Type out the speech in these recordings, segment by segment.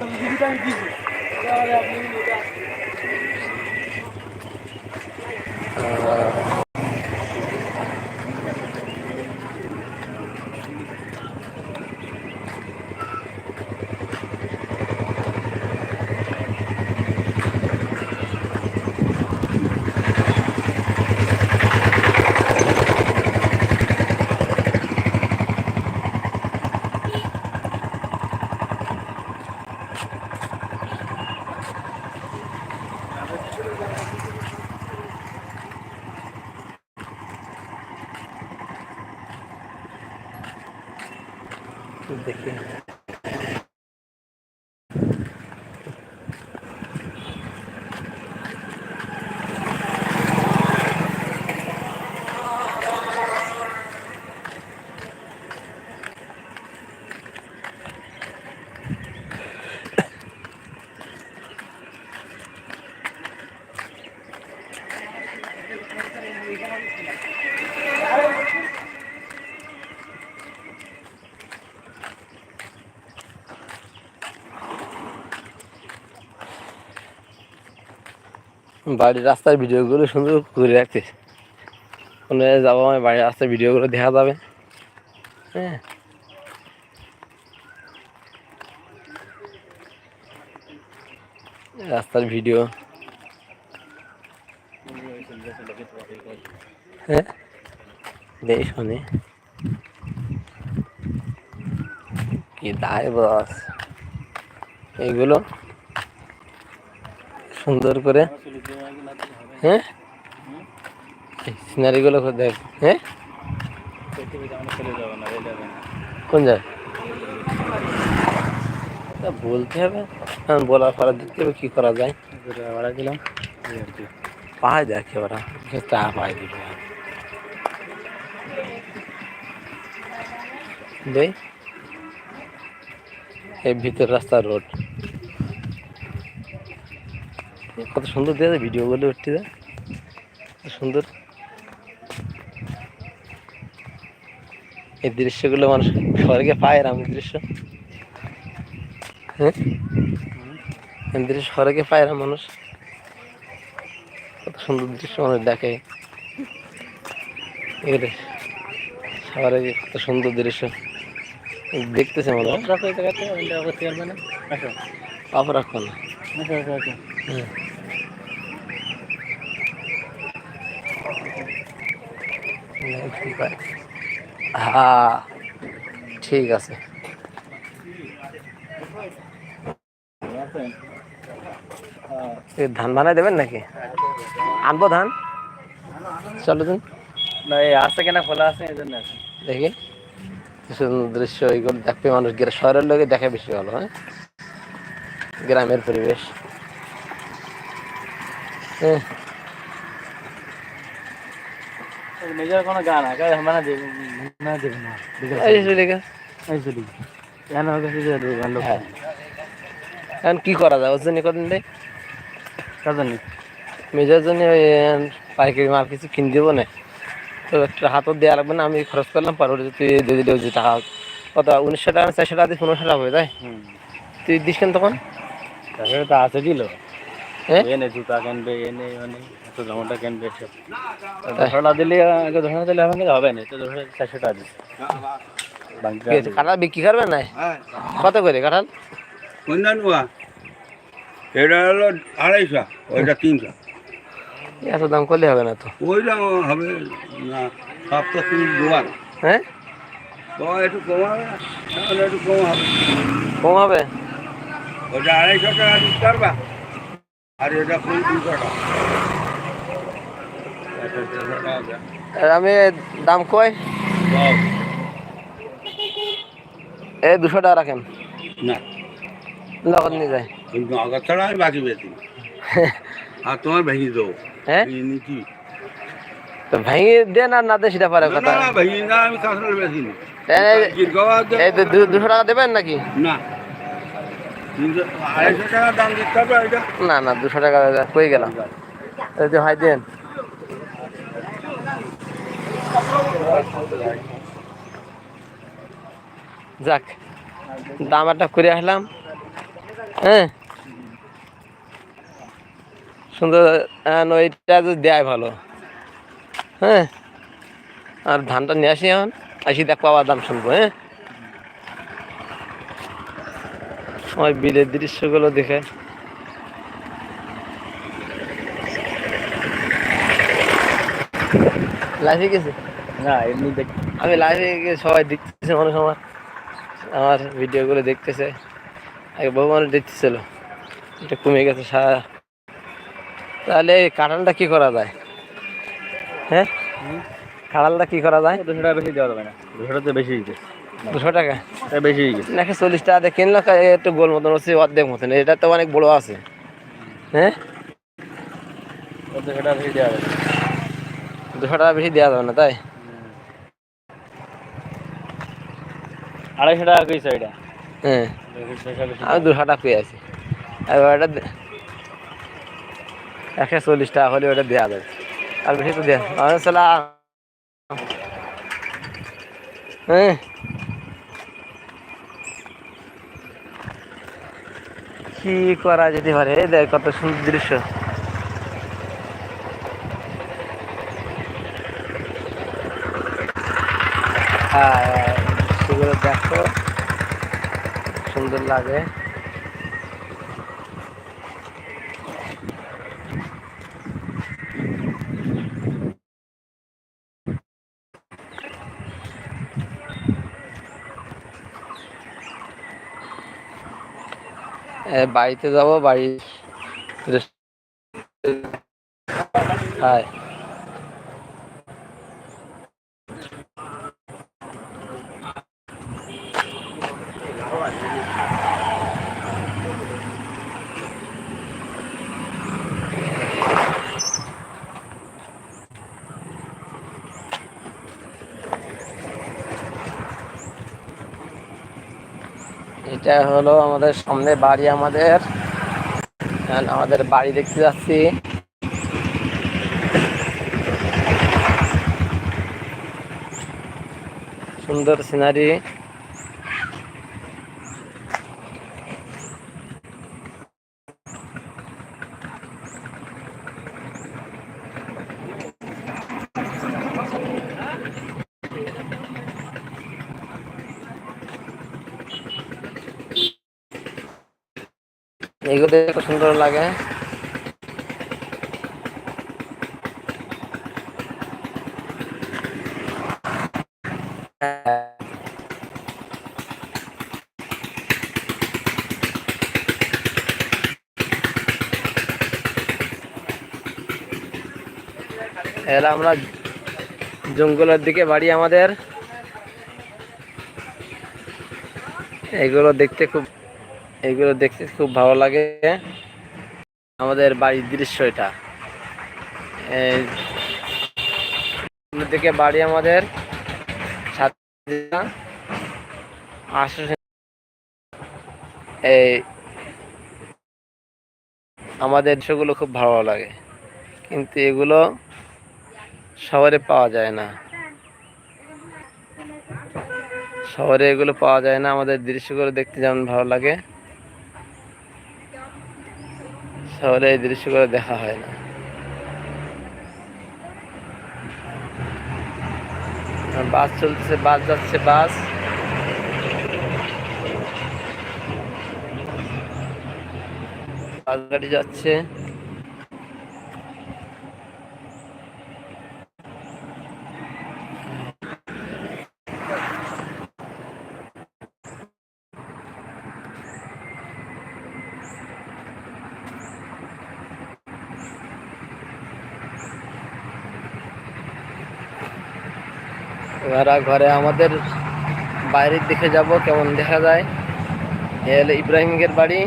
দেখি বাড়ির রাস্তার ভিডিওগুলো সুন্দর করে রাখতে কোনো যাব আমি বাড়ির রাস্তার ভিডিওগুলো দেখা যাবে। হ্যাঁ। রাস্তার ভিডিও। হ্যাঁ। দেখ শুনে। কি দায় বস। এইগুলো সুন্দর করে হ্যাঁ? সিনারিগুলো দেখ হ্যাঁ? কোন তা বলতে হবে বলার পরে দেখতে হবে কী করা যায়। ভাড়া দিলাম পাহাড় দেখে ওরা তা পাই দিবে। দেই এই ভিতর রাস্তার রোড। কত সুন্দর দিয়ে ভিডিওগুলো উঠতে যায় সুন্দর। এই দৃশ্যগুলো মানুষ স্বর্গে পায় এরম দৃশ্য। হ্যাঁ? এই দৃশ্য স্বর্গে পায় এরম মানুষ। কত সুন্দর দৃশ্য মানুষ দেখে। এগুলো শহরে কত সুন্দর দৃশ্য। দেখতেছে মনে হয়। রাখো এই জায়গাতে? ওইটা করতে পারবে না আসো। পাপ রাখো না হ্যাঁ ঠিক আছে। আছে ধান বানাই দেবেন নাকি? আনব ধান? চলো দিন। না এই আসছে কেনা খোলা আছে এই জন্য আছে। দেখি। সুন্দর দৃশ্য এইগুলো দেখবে মানুষ শহরের লোকে দেখে বেশি ভালো হ্যাঁ? গ্রামের পরিবেশ। হ্যাঁ নিজের কোনো গান আগে দেব না দেব না এই চলে গেছে। এই চলি কেন হবে যে গান এখন কি করা যায়? ওর জন্য কদিন দেয় কাজে জন্য ওই পাইকারি মাল কিছু কিনে দেবো না? তো একটা হাতও দেওয়া লাগবে না আমি খরচ করলাম পরবর্তী তুই দিয়ে দিলে যে টাকা কত উনিশশো টাকা চারশো টাকা দিয়ে পনেরোশো টাকা হয়ে যায়। তুই দিস কেন তখন? তো আছে দিল। এনে জুতা কিনবে এনে মানে এত জামাটা কিনবে সব। ধরা দিলে আগে ধরা দিলে হবে না হবে না তো ধরে চারশো টাকা দিচ্ছে কাঁঠাল বিক্রি করবে না? কত করে কাঁঠাল? অন্যান্য এটা হলো আড়াইশো ওইটা তিনশো। এত দাম করলে হবে না তো। ওইটা হবে না সব তো তুমি দোয়ার হ্যাঁ? তো একটু কমাবে একটু কম হবে। কম হবে? ওইটা আড়াইশো টাকা দিতে পারবা? আর এটা ফুল টাকা আমি দাম কই। এই দুশো টাকা রাখেন। না। নগদ নিয়ে যায়। কিন্তু আগর ছাড়া আমি বাকি বেশি আর তোমার ভেঙে দেবো। হ্যাঁ? তো ভেঙে দেন আর না সেটা পারে কথা। ভেঙে না আমি কাঁচড়ার বেশি এই- দুশো টাকা দেবেন নাকি? না তিনশো আড়াইশো টাকা দাম দিতে হবে এটা না না, দুশো টাকা কই গেলাম? এই যে ভাই, দেন। যাক, দাম একটা করে আসলাম। হ্যাঁ? সুন্দর ওইটা যদি দেয় ভালো। হ্যাঁ? আর ধানটা নিয়ে আসি এখন। আসি দেখ পাওয়ার দাম শুনব হ্যাঁ? ওই বিলের দৃশ্যগুলো দেখে। লাইফে গেছে? না এমনি দেখ আমি লাইভে গিয়ে সবাই দেখতেছে মানুষ আমার আমার ভিডিওগুলো দেখতেছে। আগে বহু মানুষ দেখতেছিল। এটা কমে গেছে সারা। তাহলে এই কাঁঠালটা কি করা যায়? হ্যাঁ? কাঁঠালটা কি করা যায়? টাকা বেশি দেওয়া যাবে না। দুশো তো বেশি দুশো টাকা। বেশি নাকি চল্লিশ টাকা দিয়ে কিনলো একটু গোল মতন হচ্ছে অর্ধেক মতন। এটা তো অনেক বড় আছে। হ্যাঁ? দুশো টাকা বেশি দেওয়া যাবে। দুশো টাকা বেশি দেওয়া যাবে না তাই? আড়াইশো টাকা কইছে এটা। হ্যাঁ। আমি দুশো টাকা পেয়ে আছি। এবার ওটা একশো চল্লিশ টাকা হলে ওটা দেওয়া যাবে। আর বেশি তো দেওয়া সালাম হ্যাঁ? কি করা যেতে পারে? দেখ কত সুন্দর দৃশ্য। হ্যাঁ সেগুলো দেখো। সুন্দর লাগে এ, বাড়িতে যাব বাড়ি হ্যাঁ এটা হলো আমাদের সামনে বাড়ি আমাদের। আমাদের বাড়ি দেখতে যাচ্ছি। সুন্দর সিনারি এগুলো দেখতে খুব সুন্দর লাগে এরা আমরা জঙ্গলের দিকে বাড়ি আমাদের। এগুলো দেখতে খুব এগুলো দেখতে খুব ভালো লাগে। আমাদের বাড়ির দৃশ্য এটা। দিকে বাড়ি আমাদের। এই আমাদের সেগুলো খুব ভালো লাগে। কিন্তু এগুলো শহরে পাওয়া যায় না। শহরে এগুলো পাওয়া যায় না। আমাদের দৃশ্যগুলো দেখতে যেমন ভালো লাগে। শহরে এই দৃশ্যগুলো দেখা হয় না। বাস চলতেছে বাস যাচ্ছে বাস। বাস গাড়ি যাচ্ছে। এবার ঘরে আমাদের বাইরের দিকে যাব, কেমন দেখা যায়? এ ইব্রাহিমের বাড়ি।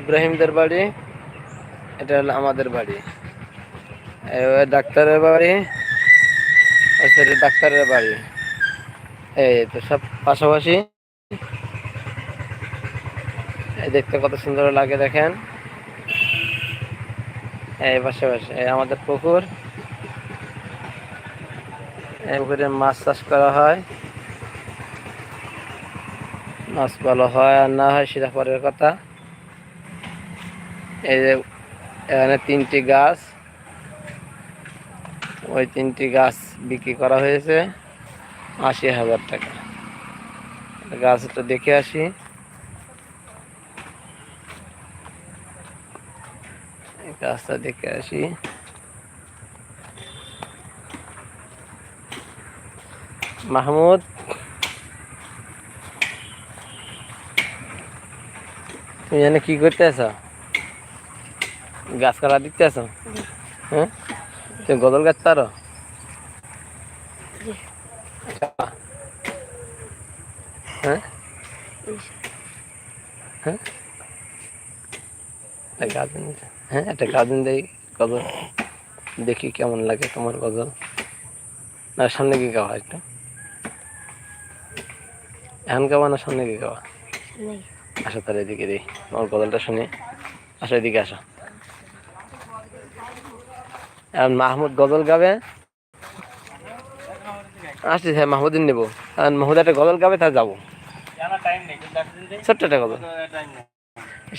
ইব্রাহিমদের বাড়ি, এটা হলো আমাদের বাড়ি। ডাক্তারের বাড়ি ডাক্তারের বাড়ি। এই তো সব পাশাপাশি। দেখতে কত সুন্দর লাগে দেখেন। এই এই আমাদের পুকুর। পুকুরে মাছ চাষ করা হয়। মাছ ভালো হয় আর না হয় সেটা পরের কথা। এই যে এখানে তিনটি গাছ। ওই তিনটি গাছ বিক্রি করা হয়েছে আশি হাজার টাকা। গাছটা দেখে আসি। গাছটা দেখে আসি। মাহমুদ। তুমি জানে কি করতে আছো? গাছ কাটা দিতে আছো? হ্যাঁ? তুমি গদল গাছ পারো? হ্যাঁ? হ্যাঁ? গাজন হ্যাঁ একটা গাজন দেই গজল দেখি কেমন লাগে তোমার গজল না সামনে কি গাওয়া একটু? এখন গাওয়া না সামনে গিয়ে গাওয়া আসো তাহলে এদিকে দিই আমার গজলটা শুনি। আসো এদিকে আসো। এখন মাহমুদ গজল গাবে? আসছি হ্যাঁ মাহমুদিন নেব। এখন মাহমুদ একটা গজল গাবে তা যাব। ছোট্ট একটা গজল।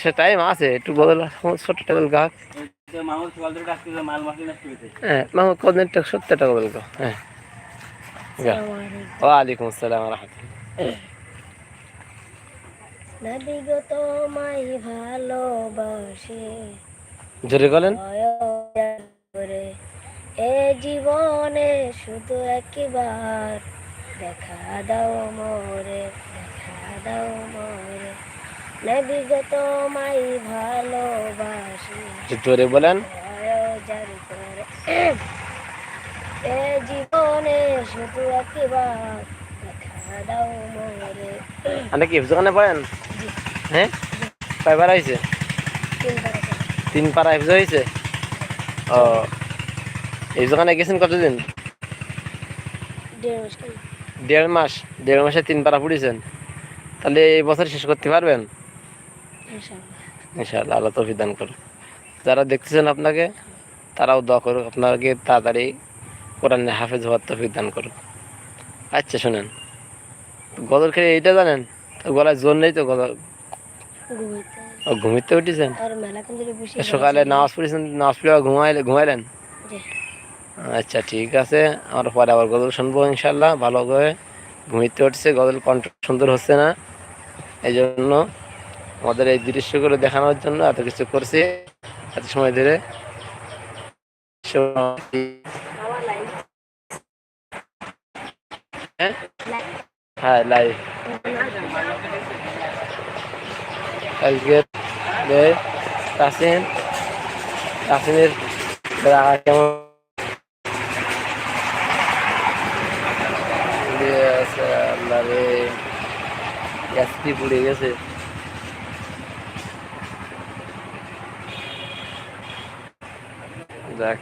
সে টাইম আছে একটু গজল ছোট্ট একটা গজল গাক। হ্যাঁ মাহমুদ কদিন একটা সত্য একটা গজল গা হ্যাঁ গা। ওয়ালাইকুম আসসালাম রহমতুল্লাহ। নদী গো তোমায় ভালোবাসে। জোরে বলেন। এ জীবনে শুধু একবার। দেখা দাও মোরে দেখা দাও মোরে। নদী গো তোমায় ভালোবাসে। জোরে বলেন। এ জীবনে শুধু একবার। কি হ্যাঁ তিন পারা ও। গেছেন কতদিন? দেড় মাস। দেড় মাসে তিন পারা পড়েছেন। তাহলে এই বছর শেষ করতে পারবেন? ইনশাআল্লাহ। আল্লাহ তৌফিক দান করুন যারা দেখতেছেন আপনাকে, তারাও দোয়া করুক, আপনাকে তাড়াতাড়ি কোরআন হাফেজ হওয়ার তৌফিক দান করুক। আচ্ছা শুনেন। গদর খেয়ে এইটা জানেন? গলায় জোর নেই তো? গদর ও ঘুমিতে উঠেছেন? সকালে নামাজ পড়েছেন নামাজ পড়ে ঘুমাইলে ঘুমাইলেন। আচ্ছা ঠিক আছে। আমরা পরে আবার গজল শুনব ইনশাল্লাহ ভালো করে। ঘুমিতে উঠছে গজল কণ্ঠ সুন্দর হচ্ছে না। এই জন্য আমাদের এই দৃশ্যগুলো দেখানোর জন্য এত কিছু করছি। এত সময় ধরে। হ্যাঁ হ্যাঁ লাইভ আজকে তাসিন তাসিনের রাগা কেমন দিয়ে আছে আল্লাহ রে গ্যাসটি পুড়ে গেছে যাক